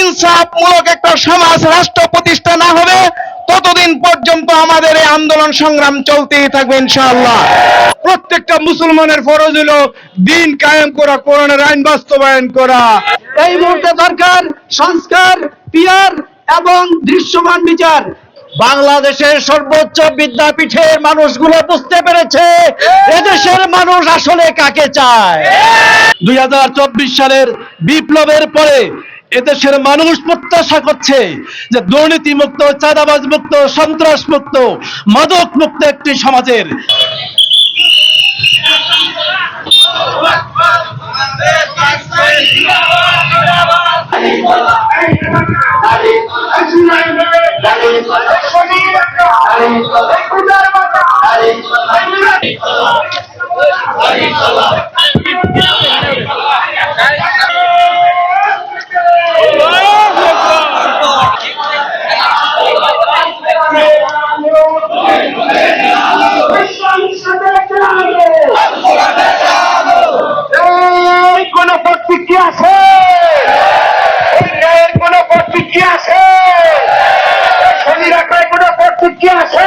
ইনসাফ মূলক একটা সমাজ, রাষ্ট্র প্রতিষ্ঠা না হবে, ততদিন পর্যন্ত আমাদের এই আন্দোলন সংগ্রাম চলতেই থাকবে ইনশাআল্লাহ। প্রত্যেকটা মুসলমানের ফরজ হলো দিন কায়েম করা, কোরআনের আইন বাস্তবায়ন করা। এই মুহূর্তে দরকার সংস্কার, পিয়ার এবং দৃশ্যমান বিচার। বাংলাদেশের সর্বোচ্চ বিদ্যাপীঠের মানুষগুলো বুঝতে পেরেছে, এদেশের মানুষ আসলে কাকে চায়। দুই হাজার চব্বিশ সালের বিপ্লবের পরে এদেশের মানুষ প্রত্যাশা করছে যে দুর্নীতি মুক্ত চাঁদাবাজ মুক্ত সন্ত্রাস মুক্ত মাদক মুক্ত একটি সমাজের আছে। কোন প্রতিক্রি আছে। শনি রাখায় কোন প্রতিক্রি আছে।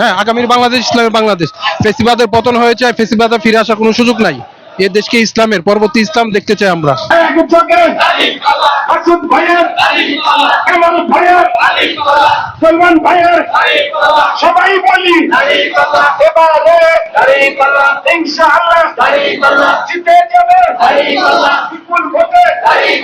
হ্যাঁ আগামীর বাংলাদেশ ইসলামের বাংলাদেশ। ফেসিবাদের পতন হয়েছে ফেসিবাদে ফিরে আসার কোনো সুযোগ নাই। এ দেশকে ইসলামের পরবর্তী ইসলাম দেখতে চাই আমরা একযোগে আসুদ ভাইয়ের কামাল ভাইয়ের সলমান ভাইয়ের সবাই বলি এবারে জিতে যাবে। বিপুল ভোটে এই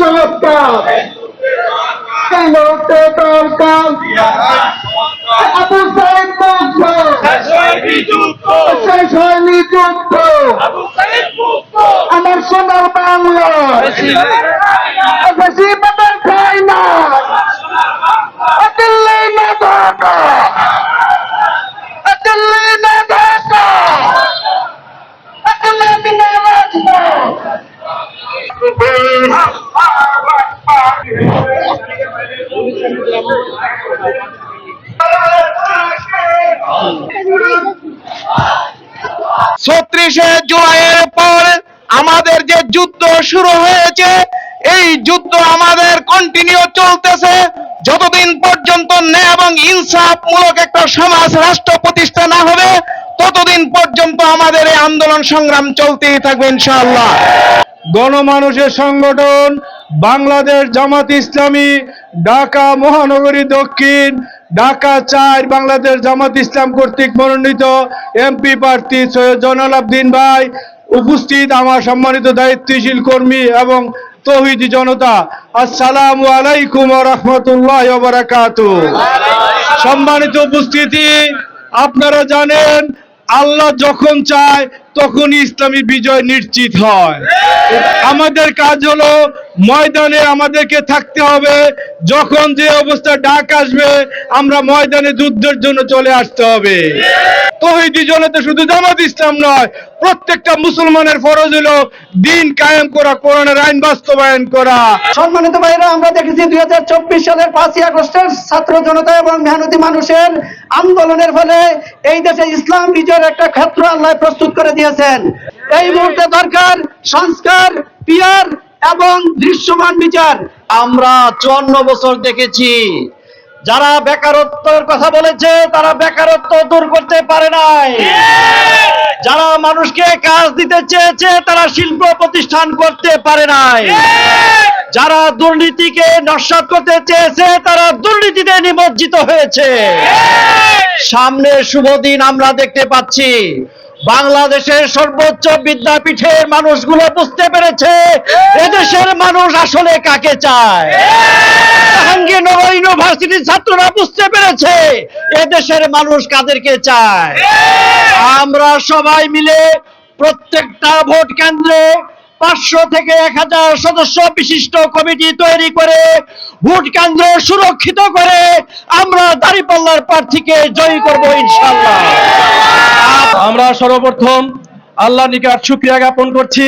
সংস্কার এই মুহূর্তে দরকার? আবু সাইদ মুক্ত শেষ হয়নি আমার সোনার বাংলা। ছত্রিশে জুলাইয়ের পর আমাদের যে যুদ্ধ শুরু হয়েছে, এই যুদ্ধ আমাদের কন্টিনিউ চলতেছে। যতদিন পর্যন্ত ন্যায় এবং ইনসাফ মূলক একটা সমাজ রাষ্ট্র প্রতিষ্ঠা না হবে, ততদিন পর্যন্ত আমাদের এই আন্দোলন সংগ্রাম চলতেই থাকবে ইনশাআল্লাহ। গণমানুষের সংগঠন বাংলাদেশ জামাত ইসলামী, ঢাকা মহানগরী দক্ষিণ, ঢাকা চার, বাংলাদেশ জামাত ইসলাম কর্তৃক মনোনীত এমপি প্রার্থী সৈয়দ জয়নাল আবদিন ভাই। উপস্থিত আমার সম্মানিত দায়িত্বশীল কর্মী এবং তৌহিদি জনতা। আসসালামু আলাইকুম রহমতুল্লাহ বারাকাত। সম্মানিত উপস্থিতি, আপনারা জানেন, আল্লাহ যখন চায় তখন ইসলামী বিজয় নিশ্চিত হয়। আমাদের কাজ হলো ময়দানে আমাদেরকে থাকতে হবে। যখন যে অবস্থা ডাক আসবে, আমরা ময়দানে যুদ্ধের জন্য চলে আসতে হবে। তহিদি জনতা শুধু জামাত ইসলাম নয়, প্রত্যেকটা মুসলমানের ফরজ হলো দিন কায়েম করা, কোরআনের আইন বাস্তবায়ন করা। সম্মানিত ভাইরা আমরা দেখেছি দুই হাজার চব্বিশ সালের পাঁচই আগস্টের ছাত্র জনতা এবং মেহনতি মানুষের আন্দোলনের ফলে এই দেশে ইসলাম বিজয়ের একটা ক্ষেত্র আল্লাহ প্রস্তুত করে দিয়েছেন। এই মুহূর্তে দরকার সংস্কার, পিয়ার এবং দৃশ্যমান বিচার আমরা চুয়ান্ন বছর দেখেছি। যারা বেকারত্বের কথা বলেছে, তারা বেকারত্ব দূর করতে পারে নাই। যারা মানুষকে কাজ দিতে চেয়েছে, তারা শিল্প প্রতিষ্ঠান করতে পারে নাই। যারা দুর্নীতিকে নস্বাত করতে চেয়েছে, তারা দুর্নীতিতে নিমজ্জিত হয়েছে। সামনে শুভ দিন আমরা দেখতে পাচ্ছি। বাংলাদেশের সর্বোচ্চ বিদ্যাপীঠের মানুষগুলো বুঝতে পেরেছে, এদেশের মানুষ আসলে কাকে চায়? জাহাঙ্গীরনগর ইউনিভার্সিটির ছাত্ররা বুঝতে পেরেছে, এদেশের মানুষ কাদেরকে চায়? আমরা সবাই মিলে প্রত্যেকটা ভোট কেন্দ্রে পাঁচশো থেকে এক হাজার সদস্য বিশিষ্ট কমিটি তৈরি করে ভোট কেন্দ্র সুরক্ষিত করে আমরা দাঁড়িপাল্লার প্রার্থীকে জয়ী করব ইনশাল্লাহ আমরা সর্বপ্রথম আল্লাহ নিকাট শুক্রিয়া জ্ঞাপন করছি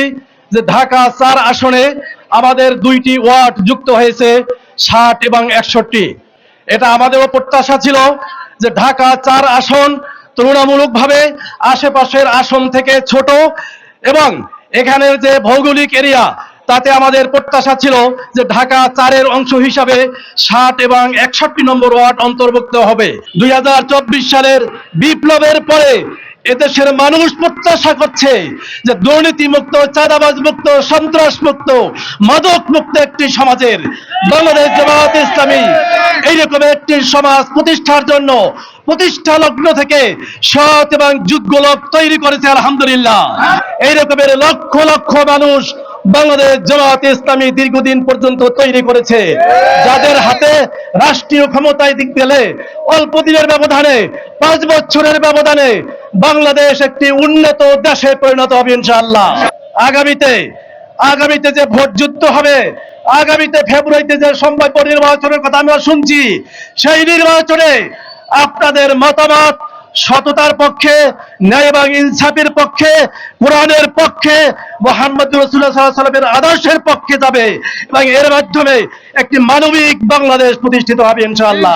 যে ঢাকা চার আসনে আমাদের দুইটি ওয়ার্ড যুক্ত হয়েছে ষাট এবং একষট্টি। এটা আমাদেরও প্রত্যাশা ছিল যে ঢাকা চার আসন তুলনামূলকভাবে আশেপাশের আসন থেকে ছোট এবং এখানের যে ভৌগোলিক এরিয়া, তাতে আমাদের প্রত্যাশা ছিল যে ঢাকা চারের অংশ হিসাবে ষাট এবং একষট্টি নম্বর ওয়ার্ড অন্তর্ভুক্ত হবে। দুই হাজার চব্বিশ সালের বিপ্লবের পরে এদেশের মানুষ প্রত্যাশা করছে যে দুর্নীতি মুক্ত চাঁদাবাজ মুক্ত সন্ত্রাস মুক্ত মাদক মুক্ত একটি সমাজের বাংলাদেশ জামাত ইসলামী এইরকম একটি সমাজ প্রতিষ্ঠার জন্য প্রতিষ্ঠা লগ্ন থেকে সৎ এবং যোগ্য লোক তৈরি করেছে, আলহামদুলিল্লাহ। এই রকমের লক্ষ লক্ষ মানুষ বাংলাদেশ জামাত ইসলামী দীর্ঘদিন পর্যন্ত তৈরি করেছে। যাদের হাতে রাষ্ট্রীয় ক্ষমতায় দিক পেলে অল্প দিনের ব্যবধানে, পাঁচ বছরের ব্যবধানে বাংলাদেশ একটি উন্নত দেশে পরিণত হবে, ইনশাআল্লাহ। আগামীতে আগামীতে যে ভোট যুদ্ধ হবে, আগামীতে ফেব্রুয়ারিতে যে সম্ভাব্য নির্বাচনের কথা আমরা শুনছি, সেই নির্বাচনে আপনাদের মতামত সততার পক্ষে, ন্যায় এবং ইনসাফের পক্ষে, কোরআনের পক্ষে, মোহাম্মদ রসুল্লাহ সাল্লামের আদর্শের পক্ষে যাবে এবং এর মাধ্যমে একটি মানবিক বাংলাদেশ প্রতিষ্ঠিত হবে ইনশাআল্লাহ।